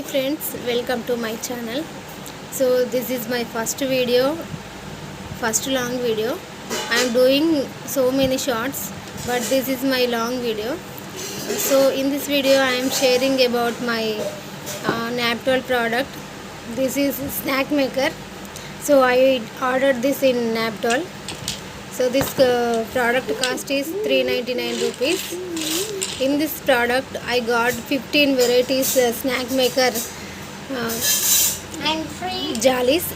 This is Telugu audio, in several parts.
hi friends welcome to my channel. So this is my first video first long video. I am doing so many shots but this is my long video. So in this video i am sharing about my uh, naptol product. This is snack maker. So i ordered this in naptol. So this uh, product cost is 399 rupees. In this product i got 15 varieties uh, snack maker uh, and free. జాలీస్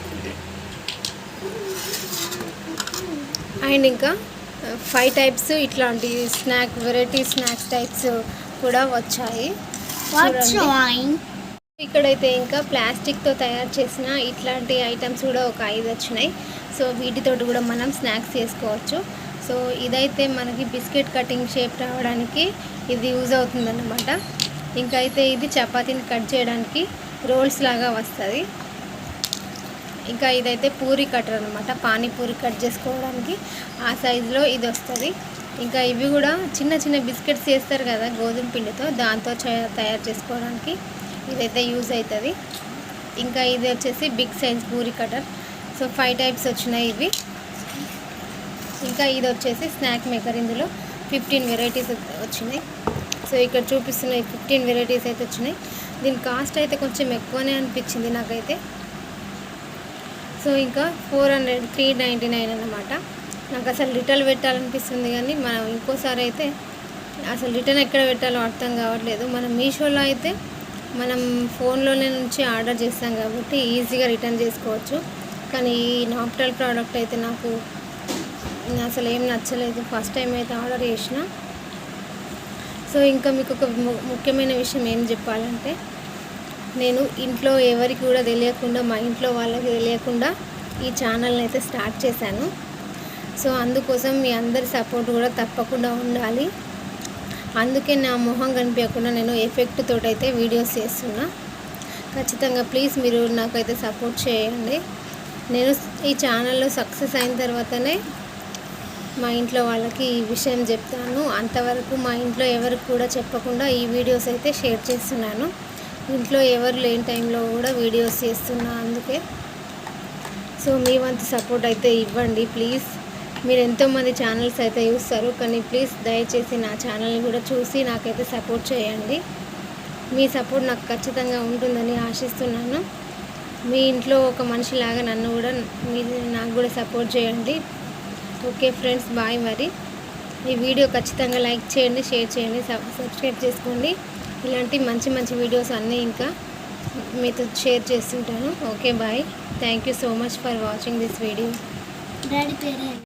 అండ్ ఇంకా ఫైవ్ టైప్స్ ఇట్లాంటి స్నాక్ వెరైటీ స్నాక్స్ టైప్స్ కూడా వచ్చాయి. ఇక్కడైతే ఇంకా ప్లాస్టిక్తో తయారు చేసిన ఇట్లాంటి ఐటమ్స్ కూడా ఒక ఐదు వచ్చినాయి. సో వీటితోటి కూడా మనం స్నాక్స్ చేసుకోవచ్చు. సో ఇదైతే మనకి బిస్కెట్ కటింగ్ షేప్ రావడానికి ఇది యూజ్ అవుతుందన్నమాట. ఇంకా అయితే ఇది చపాతీని కట్ చేయడానికి రోల్స్ లాగా వస్తుంది. ఇంకా ఇదైతే పూరి కట్టర్ అనమాట పానీపూరి కట్ చేసుకోవడానికి ఆ సైజులో ఇది వస్తుంది. ఇంకా ఇవి కూడా చిన్న చిన్న బిస్కెట్స్ చేస్తారు కదా గోధుమ పిండితో దాంతో తయారు చేసుకోవడానికి ఇదైతే యూజ్ అవుతుంది. ఇంకా ఇది వచ్చేసి big size puri cutter so five types వచ్చినాయి ఇవి. ఇంకా ఇది వచ్చేసి స్నాక్ మేకర్ ఇందులో ఫిఫ్టీన్ వెరైటీస్ వచ్చినాయి. సో ఇక్కడ చూపిస్తున్నాయి ఫిఫ్టీన్ వెరైటీస్ అయితే వచ్చినాయి. దీని కాస్ట్ అయితే కొంచెం ఎక్కువనే అనిపించింది నాకైతే. సో ఇంకా four hundred three ninety nine అనమాట నాకు అసలు రిటర్న్ పెట్టాలనిపిస్తుంది కానీ మనం ఇంకోసారి అయితే అసలు రిటర్న్ ఎక్కడ పెట్టాలో అర్థం కావట్లేదు. మనం మీషోలో అయితే మనం ఫోన్లోనే నుంచి ఆర్డర్ చేస్తాం కాబట్టి ఈజీగా రిటర్న్ చేసుకోవచ్చు. కానీ ఈ నాప్టల్ ప్రోడక్ట్ అయితే నాకు అసలు ఏం నచ్చలేదు. ఫస్ట్ టైం అయితే ఆర్డర్ చేసిన. సో ఇంకా మీకు ఒక ము- ముఖ్యమైన విషయం ఏం చెప్పాలంటే నేను ఇంట్లో ఎవరికి కూడా తెలియకుండా మా ఇంట్లో వాళ్ళకి తెలియకుండా ఈ ఛానల్ని అయితే స్టార్ట్ చేశాను. సో అందుకోసం మీ అందరి సపోర్ట్ కూడా తప్పకుండా ఉండాలి. అందుకే నా మొహం కనిపించకుండా నేను ఎఫెక్ట్ తోటైతే వీడియోస్ చేస్తున్నా. ఖచ్చితంగా ప్లీజ్ మీరు నాకైతే సపోర్ట్ చేయండి. నేను ఈ ఛానల్లో సక్సెస్ అయిన తర్వాతనే మా ఇంట్లో వాళ్ళకి ఈ విషయం చెప్తాను. అంతవరకు మా ఇంట్లో ఎవరికి కూడా చెప్పకుండా ఈ వీడియోస్ అయితే షేర్ చేస్తున్నాను. ఇంట్లో ఎవరు లేని టైంలో కూడా వీడియోస్ చేస్తున్నా అందుకే. సో మీ వంతు సపోర్ట్ అయితే ఇవ్వండి ప్లీజ్. మీరు ఎంతోమంది ఛానల్స్ అయితే చూస్తారు కానీ ప్లీజ్ దయచేసి నా ఛానల్ని కూడా చూసి నాకైతే సపోర్ట్ చేయండి. మీ సపోర్ట్ నాకు ఖచ్చితంగా ఉంటుందని ఆశిస్తున్నాను. మీ ఇంట్లో ఒక మనిషిలాగా నన్ను కూడా మీరు నాకు కూడా సపోర్ట్ చేయండి. ఓకే ఫ్రెండ్స్ బాయ్ మరి. ఈ వీడియో ఖచ్చితంగా లైక్ చేయండి షేర్ చేయండి సబ్స్క్రైబ్ చేసుకోండి. ఇలాంటి మంచి మంచి వీడియోస్ అన్నీ ఇంకా మీతో షేర్ చేస్తుంటాను. Okay bye. Thank you so much for watching this video.